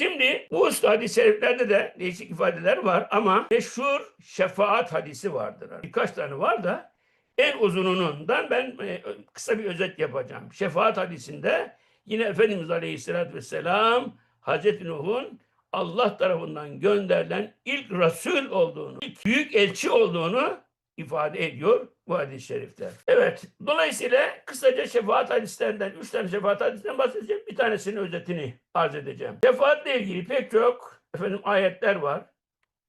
Şimdi bu usta hadis-i şeriflerde de değişik ifadeler var ama meşhur şefaat hadisi vardır. Birkaç tane var da en uzunundan ben e, kısa bir özet yapacağım. Şefaat hadisinde yine Efendimiz Aleyhisselatü Vesselam Hazreti Nuh'un Allah tarafından gönderilen ilk Resul olduğunu, ilk büyük elçi olduğunu ifade ediyor bu hadis-i şerifler. Evet, dolayısıyla kısaca şefaat hadislerinden, üç tane şefaat hadisinden bahsedeceğim. Bir tanesinin özetini arz edeceğim. Şefaatle ilgili pek çok efendim ayetler var.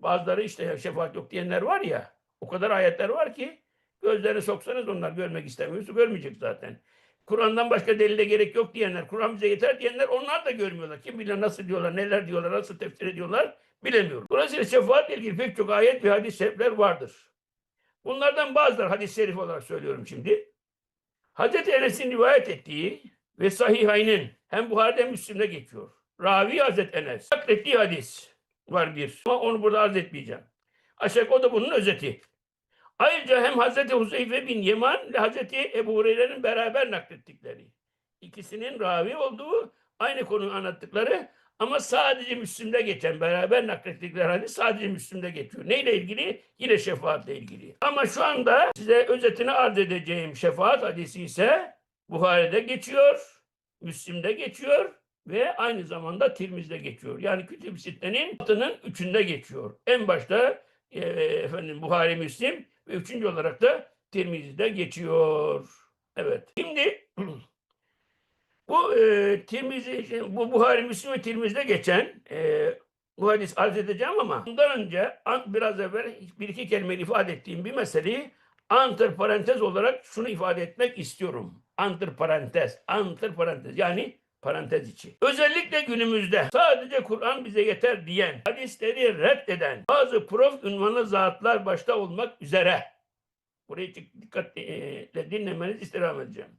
Bazıları işte şefaat yok diyenler var ya, o kadar ayetler var ki gözlerini soksanız onlar görmek istemiyorsa görmeyecek zaten. Kur'an'dan başka delile gerek yok diyenler, Kur'an bize yeter diyenler onlar da görmüyorlar. Kim bilir nasıl diyorlar, neler diyorlar, nasıl tefsir ediyorlar bilemiyorum. Dolayısıyla şefaatle ilgili pek çok ayet ve hadis-i şerifler vardır. Bunlardan bazıları hadis-i şerif olarak söylüyorum şimdi. Hazreti Enes'in rivayet ettiği ve sahihaynin hem Buhari'de hem Müslim'de geçiyor. Ravi Hazreti Enes. Naklettiği hadis var bir. Ama onu burada arz etmeyeceğim. Aşağı o da bunun özeti. Ayrıca hem Hazreti Huzeyfe bin Yeman ile Hazreti Ebu Hureyre'nin beraber naklettikleri. ikisinin ravi olduğu aynı konuyu anlattıkları ama sadece Müslim'de geçen beraber naklettikleri hadis sadece Müslim'de geçiyor. Neyle ilgili? Yine şefaatle ilgili. Ama şu anda size özetini arz edeceğim şefaat hadisi ise Buhari'de geçiyor, Müslim'de geçiyor ve aynı zamanda Tirmiz'de geçiyor. Yani Kütüb-i Sitte'nin altının üçünde geçiyor. En başta e, efendim Buhari, Müslim ve üçüncü olarak da Tirmiz'de geçiyor. Evet. Şimdi bu e, Tirmizi, şey, bu Buhari, Müslim ve Tirmiz'de geçen e, bu hadis arz edeceğim ama bundan önce biraz evvel bir iki kelime ifade ettiğim bir meseleyi antır parantez olarak şunu ifade etmek istiyorum. Antır parantez, antır parantez yani parantez içi. Özellikle günümüzde sadece Kur'an bize yeter diyen, hadisleri reddeden bazı prof ünvanı zatlar başta olmak üzere. Burayı dik- dikkatle dinlemenizi istirham edeceğim.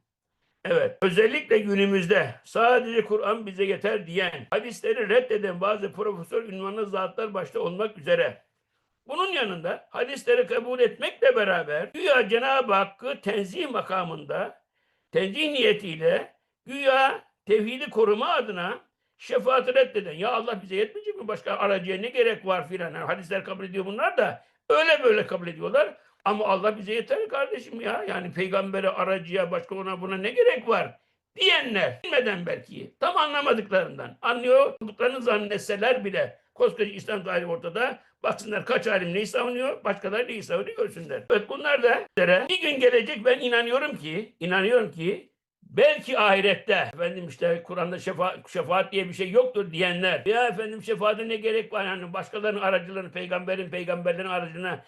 Evet, özellikle günümüzde sadece Kur'an bize yeter diyen, hadisleri reddeden bazı profesör ünvanlı zatlar başta olmak üzere. Bunun yanında hadisleri kabul etmekle beraber güya Cenab-ı Hakk'ı tenzih makamında, tenzih niyetiyle güya tevhidi koruma adına şefaati reddeden, ya Allah bize yetmeyecek mi başka aracıya ne gerek var filan. Yani hadisler kabul ediyor bunlar da öyle böyle kabul ediyorlar. Ama Allah bize yeter kardeşim ya. Yani peygambere, aracıya, başka ona buna ne gerek var? Diyenler, bilmeden belki, tam anlamadıklarından, anlıyorduklarını zannetseler bile, koskoca İslam tarihi ortada, baksınlar kaç alim neyi savunuyor, başkaları neyi savunuyor görsünler. Evet bunlar da bir gün gelecek ben inanıyorum ki, inanıyorum ki, belki ahirette, efendim işte Kur'an'da şefa, şefaat diye bir şey yoktur diyenler, ya efendim şefaate ne gerek var, yani başkalarının aracılığını, peygamberin, peygamberlerin aracılığına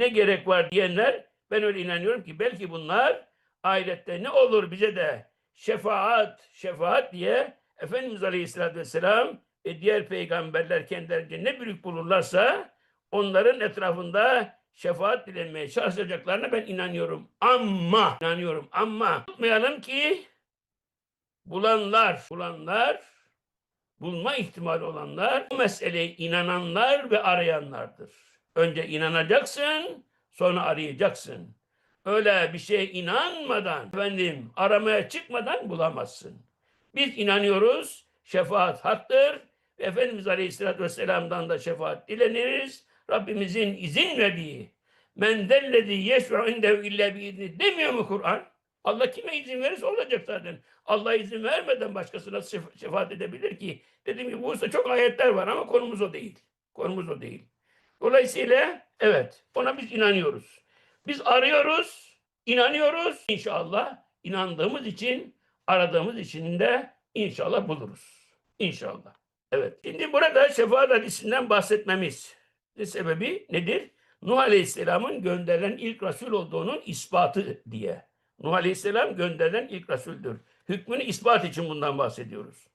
ne gerek var diyenler ben öyle inanıyorum ki belki bunlar ahirette ne olur bize de şefaat, şefaat diye Efendimiz Aleyhisselatü Vesselam ve diğer peygamberler kendilerince ne büyük bulurlarsa onların etrafında şefaat dilenmeye çalışacaklarına ben inanıyorum. Ama, inanıyorum ama unutmayalım ki bulanlar, bulanlar, bulma ihtimali olanlar bu meseleye inananlar ve arayanlardır. Önce inanacaksın, sonra arayacaksın. Öyle bir şeye inanmadan, efendim aramaya çıkmadan bulamazsın. Biz inanıyoruz, şefaat haktır. Efendimiz Aleyhisselatü Vesselam'dan da şefaat dileniriz. Rabbimizin izin verdiği men dellezi yeşru indehu illa biizni demiyor mu Kur'an? Allah kime izin verirse olacak zaten. Allah izin vermeden başkasına şef- şefaat edebilir ki? Dediğim gibi bu usta çok ayetler var ama konumuz o değil. Konumuz o değil. Dolayısıyla evet ona biz inanıyoruz. Biz arıyoruz, inanıyoruz. İnşallah inandığımız için, aradığımız için de inşallah buluruz. İnşallah. Evet. Şimdi burada şefaat hadisinden bahsetmemiz sebebi nedir? Nuh Aleyhisselam'ın gönderilen ilk Resul olduğunun ispatı diye. Nuh Aleyhisselam gönderilen ilk Resul'dür. Hükmünü ispat için bundan bahsediyoruz.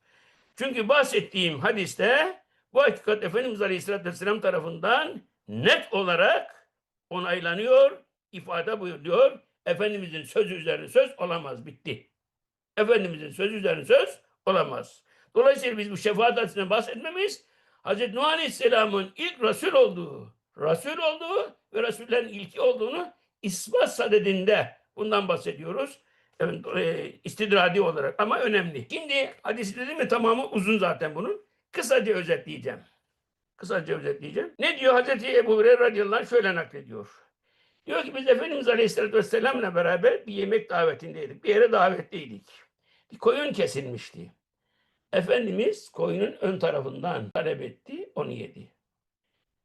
Çünkü bahsettiğim hadiste bu hakikat Efendimiz Aleyhisselatü Vesselam tarafından net olarak onaylanıyor, ifade buyuruyor. Efendimizin sözü üzerine söz olamaz, bitti. Efendimizin sözü üzerine söz olamaz. Dolayısıyla biz bu şefaat hadisinden bahsetmemiz, Hz. Nuh Aleyhisselam'ın ilk Resul olduğu, Resul olduğu ve Resullerin ilki olduğunu ispat sadedinde bundan bahsediyoruz. E, istidradi olarak ama önemli. Şimdi hadisi dedim mi tamamı uzun zaten bunun. Kısaca özetleyeceğim. Kısaca özetleyeceğim. Ne diyor Hazreti Ebu Hureyre radıyallahu anh şöyle naklediyor. Diyor ki biz Efendimiz Aleyhisselatü Vesselam'la beraber bir yemek davetindeydik. Bir yere davetliydik. Bir koyun kesilmişti. Efendimiz koyunun ön tarafından talep etti, onu yedi.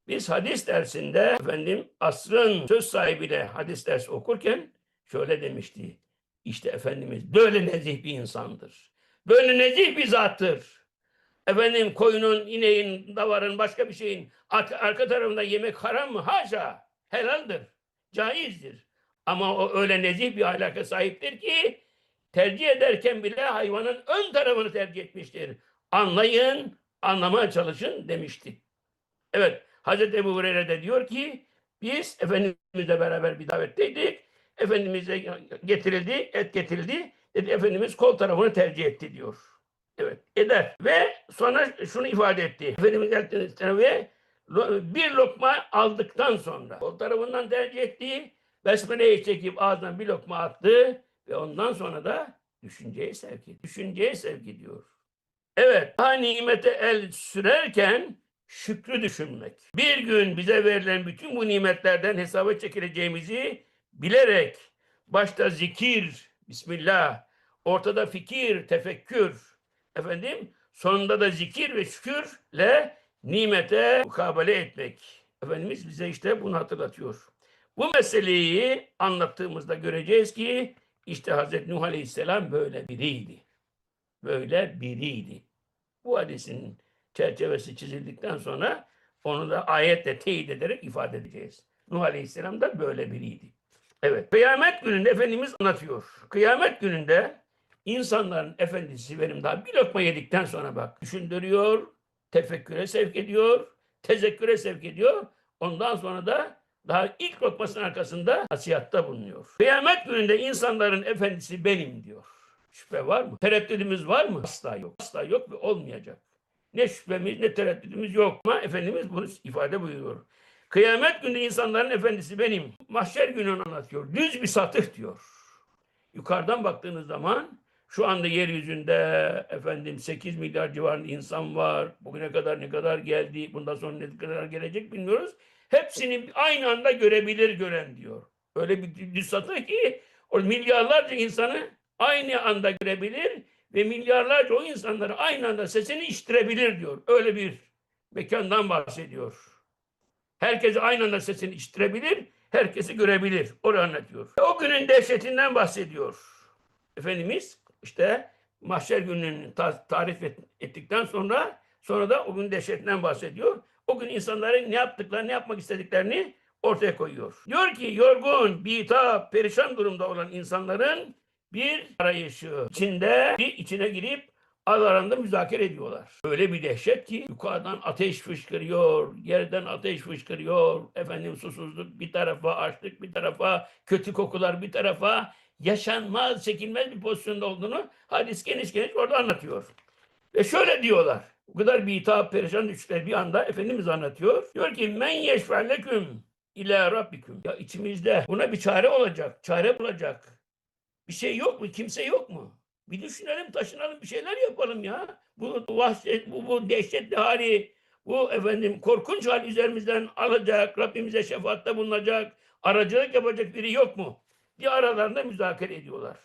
Biz hadis dersinde efendim asrın söz sahibiyle hadis dersi okurken şöyle demişti. İşte Efendimiz böyle nezih bir insandır. Böyle nezih bir zattır. Efendim koyunun, ineğin, davarın, başka bir şeyin ar- arka tarafında yemek haram mı? Haşa. Helaldir. Caizdir. Ama o öyle nezih bir ahlaka sahiptir ki tercih ederken bile hayvanın ön tarafını tercih etmiştir. Anlayın, anlamaya çalışın demiştik. Evet, Hazreti Ebu Hureyre de diyor ki biz Efendimizle beraber bir davetteydik. Efendimiz'e getirildi, et getirildi. Dedi Efendimiz kol tarafını tercih etti diyor. Evet, eder. Ve sonra şunu ifade etti. Efendimiz geldikten ve bir lokma aldıktan sonra kol tarafından tercih etti. Besmele'yi çekip ağzından bir lokma attı ve ondan sonra da düşünceye sevk ediyor. Düşünceye sevk ediyor. Evet, daha nimete el sürerken şükrü düşünmek. Bir gün bize verilen bütün bu nimetlerden hesaba çekileceğimizi bilerek başta zikir, Bismillah, ortada fikir, tefekkür, efendim sonunda da zikir ve şükürle nimete mukabele etmek. Efendimiz bize işte bunu hatırlatıyor. Bu meseleyi anlattığımızda göreceğiz ki işte Hazreti Nuh Aleyhisselam böyle biriydi. Böyle biriydi. Bu hadisin çerçevesi çizildikten sonra onu da ayetle teyit ederek ifade edeceğiz. Nuh Aleyhisselam da böyle biriydi. Evet. Kıyamet gününde Efendimiz anlatıyor. Kıyamet gününde insanların efendisi benim daha bir lokma yedikten sonra bak düşündürüyor, tefekküre sevk ediyor, tezekküre sevk ediyor. Ondan sonra da daha ilk lokmasının arkasında nasihatta bulunuyor. Kıyamet gününde insanların efendisi benim diyor. Şüphe var mı? Tereddüdümüz var mı? Asla yok. Asla yok ve olmayacak. Ne şüphemiz ne tereddüdümüz yok. Ama Efendimiz bunu ifade buyuruyor. Kıyamet günü insanların efendisi benim. Mahşer gününü anlatıyor. Düz bir satır diyor. Yukarıdan baktığınız zaman şu anda yeryüzünde efendim 8 milyar civarında insan var. Bugüne kadar ne kadar geldi, bundan sonra ne kadar gelecek bilmiyoruz. Hepsini aynı anda görebilir gören diyor. Öyle bir düz satır ki o milyarlarca insanı aynı anda görebilir ve milyarlarca o insanları aynı anda sesini işitirebilir diyor. Öyle bir mekandan bahsediyor. Herkesi aynı anda sesini işitirebilir, herkesi görebilir. Orayı anlatıyor. O günün dehşetinden bahsediyor. Efendimiz işte mahşer gününü ta- tarif et- ettikten sonra sonra da o gün dehşetinden bahsediyor. O gün insanların ne yaptıklarını, ne yapmak istediklerini ortaya koyuyor. Diyor ki yorgun, bitap, perişan durumda olan insanların bir arayışı içinde bir içine girip aralarında müzakere ediyorlar. Öyle bir dehşet ki yukarıdan ateş fışkırıyor, yerden ateş fışkırıyor. Efendim susuzluk bir tarafa, açlık bir tarafa, kötü kokular bir tarafa yaşanmaz, çekilmez bir pozisyonda olduğunu hadis geniş geniş orada anlatıyor. Ve şöyle diyorlar. Bu kadar bir hitap perişan düştüler bir anda Efendimiz anlatıyor. Diyor ki men yeşfelleküm ila rabbiküm. Ya içimizde buna bir çare olacak. Çare bulacak. Bir şey yok mu? Kimse yok mu? Bir düşünelim, taşınalım, bir şeyler yapalım ya. Bu vahşet, bu, bu dehşetli hali, bu efendim korkunç hal üzerimizden alacak, Rabbimize şefaatte bulunacak, aracılık yapacak biri yok mu? Bir aralarında müzakere ediyorlar.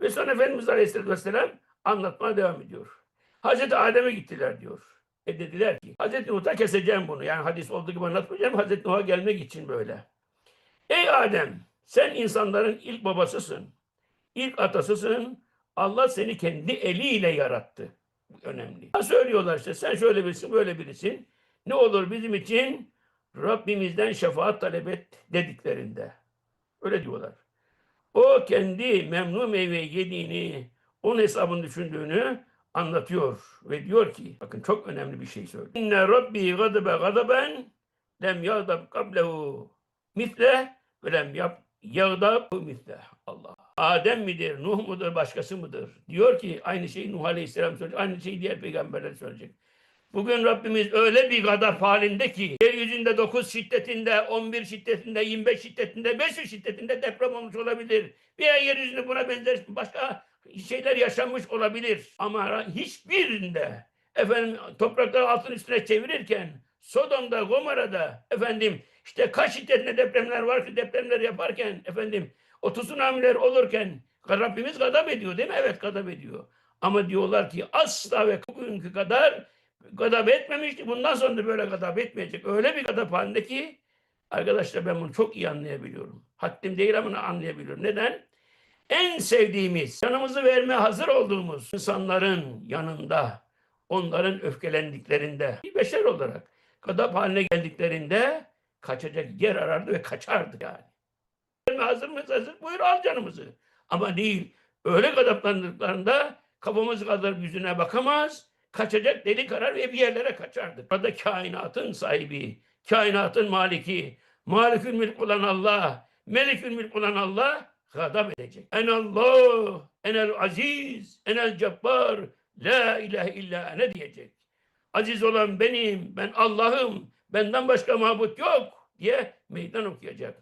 Ve sonra Efendimiz Aleyhisselatü Vesselam anlatmaya devam ediyor. Hazreti Adem'e gittiler diyor. E dediler ki Hazreti Nuh'a keseceğim bunu. Yani hadis olduğu gibi anlatmayacağım. Hazreti Nuh'a gelmek için böyle. Ey Adem sen insanların ilk babasısın. ilk atasısın. Allah seni kendi eliyle yarattı. Önemli. Söylüyorlar işte sen şöyle birisin böyle birisin. Ne olur bizim için Rabbimizden şefaat talep et dediklerinde. Öyle diyorlar. O kendi memnun meyveyi yediğini, onun hesabını düşündüğünü anlatıyor ve diyor ki bakın çok önemli bir şey söylüyor. İnne rabbi gadabe gadaben lem yagdab kablehu misle ve lem yap yagdab misle. Allah. Adem midir, Nuh mudur, başkası mıdır? Diyor ki aynı şeyi Nuh Aleyhisselam söyleyecek, aynı şeyi diğer peygamberler söyleyecek. Bugün Rabbimiz öyle bir gadap halinde ki yeryüzünde 9 şiddetinde, 11 şiddetinde, 25 şiddetinde, 500 şiddetinde deprem olmuş olabilir. Veya yeryüzünde buna benzer başka şeyler yaşanmış olabilir. Ama hiçbirinde efendim toprakları altın üstüne çevirirken Sodom'da, Gomorra'da efendim işte kaç şiddetinde depremler var ki depremler yaparken efendim o tsunamiler olurken Rabbimiz gadap ediyor değil mi? Evet gadap ediyor. Ama diyorlar ki asla ve bugünkü kadar gadap etmemişti. Bundan sonra da böyle gadap etmeyecek. Öyle bir gadap halinde ki arkadaşlar ben bunu çok iyi anlayabiliyorum. Haddim değil ama anlayabiliyorum. Neden? En sevdiğimiz, yanımızı vermeye hazır olduğumuz insanların yanında, onların öfkelendiklerinde, bir beşer olarak gadap haline geldiklerinde kaçacak yer arardı ve kaçardı yani. Vermeye hazır mıyız? Hazır. Buyur al canımızı. Ama değil. Öyle gadaplandıklarında kafamız kadar yüzüne bakamaz, kaçacak deli karar ve bir yerlere kaçardı. Orada kainatın sahibi, kainatın maliki, malikül mülk olan Allah, melikül mülk olan Allah gadap edecek. En Allah, enel aziz, enel cebbar, la ilahe illa ene diyecek. Aziz olan benim, ben Allah'ım, benden başka mabut yok diye meydan okuyacak.